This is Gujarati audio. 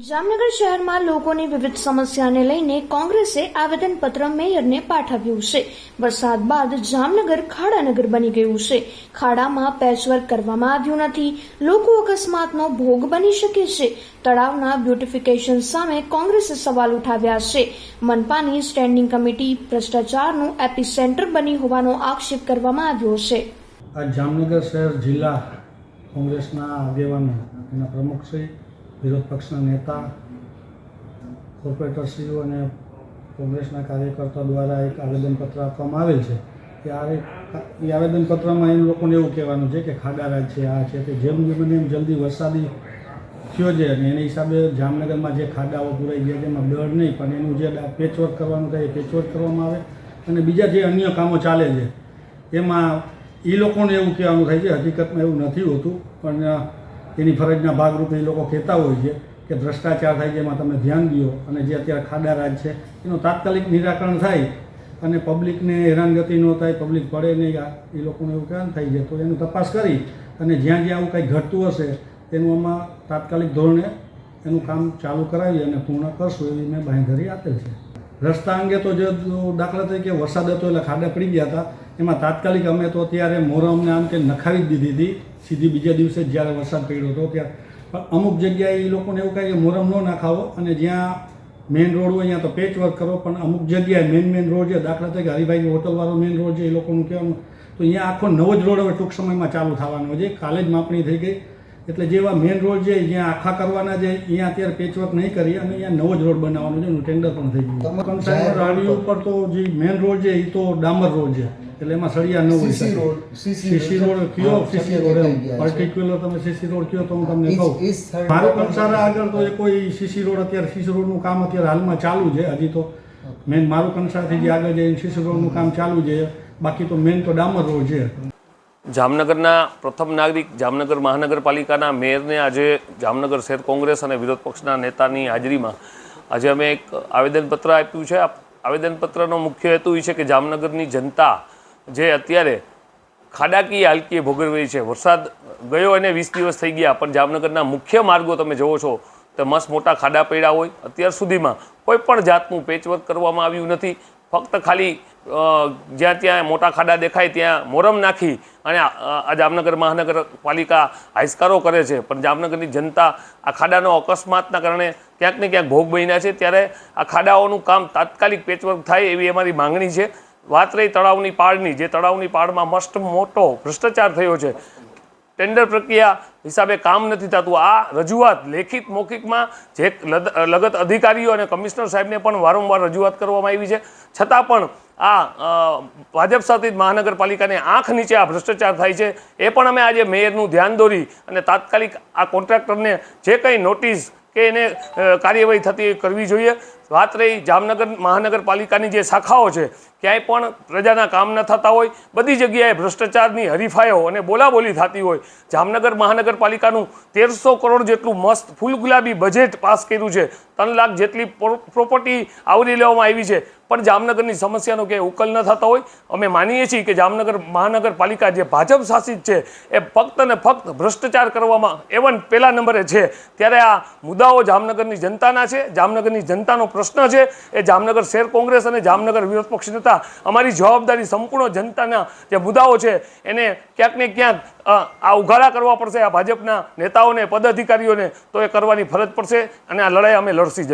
જામનગર શહેરમાં લોકોની વિવિધ સમસ્યાને લઈને કોંગ્રેસે આવેદનપત્ર મેયરને પાઠવ્યું છે. વરસાદ બાદ જામનગર ખાડાનગર બની ગયું છે. ખાડામાં પેચવર્ક કરવામાં આવ્યું નથી. લોકો અકસ્માતનો ભોગ બની શકે છે. તળાવના બ્યુટિફિકેશન સામે કોંગ્રેસે સવાલ ઉઠાવ્યા છે. મનપાની સ્ટેન્ડિંગ કમિટી ભ્રષ્ટાચારનું એપી સેન્ટર બની હોવાનો આક્ષેપ કરવામાં આવ્યો છે. જામનગર શહેર જિલ્લા કોંગ્રેસના આગેવાનો, એના પ્રમુખશ્રી વિરોધ પક્ષના નેતા, કોર્પોરેટરશ્રીઓ અને કોંગ્રેસના કાર્યકર્તા દ્વારા એક આવેદનપત્ર આપવામાં આવેલ છે. કે આ એ આવેદનપત્રમાં એ લોકોને એવું કહેવાનું છે કે ખાડારાજ છે આ છે તે જેમ બને એમ જલ્દી વરસાદી થયો છે અને એના હિસાબે જામનગરમાં જે ખાડાઓ પૂરાઈ ગયા એમાં બ્લડ નહીં, પણ એનું જે પેચવર્ક કરવાનું થાય એ પેચવર્ક કરવામાં આવે અને બીજા જે અન્ય કામો ચાલે છે, એમાં એ લોકોને એવું કહેવાનું થાય છે હકીકતમાં એવું નથી હોતું, પણ એની ફરજના ભાગરૂપે એ લોકો કહેતા હોય છે કે ભ્રષ્ટાચાર થાય છે, એમાં તમે ધ્યાન દો. અને જે અત્યારે ખાડા રાજ છે, એનું તાત્કાલિક નિરાકરણ થાય અને પબ્લિકને હેરાનગતિ ન થાય, પબ્લિક પડે નહીં એ લોકોને એવું કહેવાનું થઈ જાય તો એનું તપાસ કરી અને જ્યાં જ્યાં આવું કંઈ ઘટતું હશે, તેનું આમાં તાત્કાલિક ધોરણે એનું કામ ચાલુ કરાવી અને પૂર્ણ કરશું એવી મેં બાંહેધરી આપેલ છે. રસ્તા અંગે તો જે દાખલા તરીકે વરસાદ હતો, એટલે ખાડા પડી ગયા હતા. એમાં તાત્કાલિક અમે તો ત્યારે મોરમને આમ કે નખાવી જ દીધી હતી. સીધી બીજા દિવસે જ જ્યારે વરસાદ પડ્યો હતો ત્યારે. પણ અમુક જગ્યાએ એ લોકોને એવું કહે કે મોરમ ન નાખાવો અને જ્યાં મેઇન રોડ હોય ત્યાં તો પેચ વર્ક કરો પણ અમુક જગ્યાએ મેઇન મેઇન રોડ છે દાખલા તરીકે હરિભાઈ હોટલવાળો મેઇન રોડ છે એ લોકોનું કહેવાનું. તો અહીંયા આખો નવો જ રોડ હવે ટૂંક સમયમાં ચાલુ થવાનો છે. કાલે જ માપણી થઈ ગઈ. એટલે જેવા મેઇન રોડ છે જ્યાં આખા કરવાના છે અહીંયા અત્યારે પેચવર્ક નહીં કરી અને અહીંયા નવો જ રોડ બનાવવાનો છે એનું ટેન્ડર પણ થઈ ગયું રાડી ઉપર તો જે મેઇન રોડ છે એ તો ડામર રોડ છે. એટલે એમાં સળિયા ન હોય સીસી રોડ, CC રોડ. કયો? સીસી રોડ એમ. પર્ટિક્યુલર તમે સીસી રોડ કયો તો હું તમને કહું. રોડ કંસારા આગળ તો એ કોઈ સીસી રોડ અત્યારે સીસી રોડનું કામ અત્યારે હાલમાં ચાલુ છે હજી તો. મેન મારું કંસારથી જે આગળ જઈને સીસી રોડનું કામ ચાલુ છે બાકી તો મેન તો ડામર રોડ છે. જામનગરના પ્રથમ નાગરિક જામનગર મહાનગરપાલિકાના મેયરને આજે જામનગર શહેર કોંગ્રેસ અને વિરોધ પક્ષના નેતાની હાજરીમાં આજે અમે એક આવેદનપત્ર આપ્યું છે. આ આવેદનપત્રનો મુખ્ય હેતુ એ છે કે જામનગરની જનતા જે અત્યારે ખાડાકીય હાલકીએ ભોગવી છે. વરસાદ ગયો અને વીસ દિવસ થઈ ગયા, પણ જામનગરના મુખ્ય માર્ગો તમે જુઓ છો, તો મસ્ત મોટા ખાડા પડ્યા હોય. અત્યાર સુધીમાં કોઈ પણ જાતનું પેચવર્ક કરવામાં આવ્યું નથી. ફક્ત ખાલી જ્યાં ત્યાં મોટા ખાડા દેખાય, ત્યાં મોરમ નાખી અને આ જામનગર મહાનગરપાલિકા હાઈસ્કારો કરે છે. પણ જામનગરની જનતા આ ખાડાનો અકસ્માતના કારણે ક્યાંક ને ક્યાંક ભોગ બન્યા છે. ત્યારે આ ખાડાઓનું કામ તાત્કાલિક પેચવર્ક થાય એવી અમારી માંગણી છે. વાત રહી તળાવની પાળની, જે તળાવની પાળમાં મસ્ત મોટો ભ્રષ્ટાચાર થયો છે. ટેન્ડર પ્રક્રિયા હિસાબે કામ નથી થતું. આ રજૂઆત લેખિત મૌખિકમાં જે લગત અધિકારીઓ અને કમિશનર સાહેબને પણ વારંવાર રજૂઆત કરવામાં આવી છે. છતાં પણ આ ભાજપ શાસિત મહાનગરપાલિકાને આંખ નીચે આ ભ્રષ્ટાચાર થાય છે. એ પણ અમે આજે મેયરનું ધ્યાન દોરી અને તાત્કાલિક આ કોન્ટ્રાક્ટરને જે કંઈ નોટિસ કે એને કાર્યવાહી થતી કરવી જોઈએ. વાત રહી જામનગર મહાનગરપાલિકાની જે શાખાઓ છે, ક્યાંય પણ પ્રજાના કામ ન થતા હોય, બધી જગ્યાએ ભ્રષ્ટાચારની હરીફાઈઓ અને બોલાબોલી થતી હોય. જામનગર મહાનગરપાલિકાનું તેરસો કરોડ જેટલું મસ્ત ફૂલ ગુલાબી બજેટ પાસ કર્યું છે. ત્રણ લાખ જેટલી પ્રોપર્ટી આવરી લેવામાં આવી છે. પણ જામનગરની સમસ્યાનો કે ઉકેલ ન થતો હોય. અમે માનીએ છીએ કે જામનગર મહાનગરપાલિકા જે ભાજપ શાસિત છે, એ ફક્ત ને ફક્ત ભ્રષ્ટાચાર કરવામાં એવન પહેલા નંબરે છે. ત્યારે આ મુદ્દાઓ જામનગરની જનતાના છે. જામનગરની જનતાનો પ્રશ્ન છે. એ જામનગર શહેર કોંગ્રેસ અને જામનગર વિરોધ પક્ષ નેતા અમારી જવાબદારી સંપૂર્ણ જનતાના જે મુદ્દાઓ છે, એને ક્યાંક ને ક્યાંક આ ઉઘાડા કરવા પડશે. આ ભાજપના નેતાઓને, પદાધિકારીઓને તો એ કરવાની ફરજ પડશે અને આ લડાઈ અમે લડશી. oxygen.